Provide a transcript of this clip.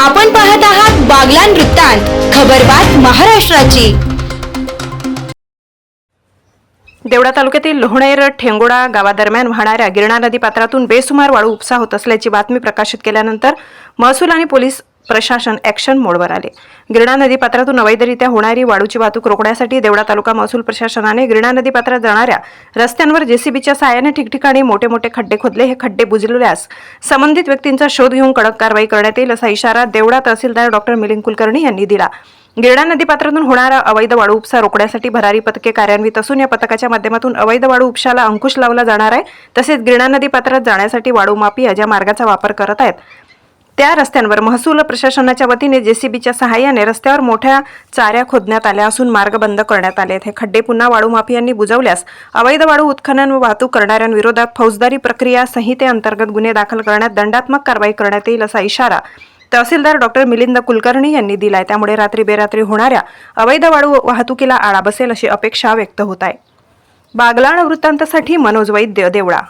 आपण पाहत आहात बागलान वृत्तांत खबरबात महाराष्ट्राची. देवळा तालुक्यातील लोहणेर ठेंगोडा गावादरम्यान वाहणाऱ्या गिरणा नदी पात्रातून बेसुमार वाळू उपसा होत असल्याची बातमी प्रकाशित केल्यानंतर महसूल आणि पोलीस प्रशासन ॲक्शन मोडवर आले. गिरणा नदी पात्रातून अवैधरित्या होणारी वाळूची वाहतूक रोखण्यासाठी देवळा तालुका महसूल प्रशासनाने गिरणा नदी पात्रात जाणाऱ्या रस्त्यांवर जेसीबीच्या सहाय्याने ठिकठिकाणी मोठे मोठे खड्डे खोदले. हे खड्डे बुजलेल्यास संबंधित व्यक्तींचा शोध घेऊन कडक कारवाई करण्यात येईल असा इशारा देवळा तहसीलदार डॉक्टर मिलिंद कुलकर्णी यांनी दिला. गिरणा नदीपात्रातून होणारा अवैध वाळू उपसा रोखण्यासाठी भरारी पथके कार्यान्वित असून या पथकाच्या माध्यमातून अवैध वाळू उपशाला अंकुश लावला जाणार आहे. तसेच गिरणा नदीपात्रात जाण्यासाठी वाळू माफिया ज्या मार्गाचा वापर करत आहेत त्या रस्त्यांवर महसूल प्रशासनाच्या वतीने जेसीबीच्या सहाय्याने रस्त्यावर मोठ्या चाऱ्या खोदण्यात आल्या असून मार्ग बंद करण्यात आले आहेत. हे खड्डे पुन्हा वाळू माफियांनी बुजवल्यास अवैध वाळू उत्खनन व वाहतूक करणाऱ्यांविरोधात फौजदारी प्रक्रिया संहितेअंतर्गत गुन्हे दाखल करण्यात दंडात्मक कारवाई करण्यात येईल असा इशारा तहसीलदार डॉक्टर मिलिंद कुलकर्णी यांनी दिलाय. त्यामुळे रात्री बेरात्री होणाऱ्या अवैध वाळू वाहतुकीला आळा बसेल अशी अपेक्षा व्यक्त होत आहे. बागलाण वृत्तांतासाठी मनोज वैद्य देवळा.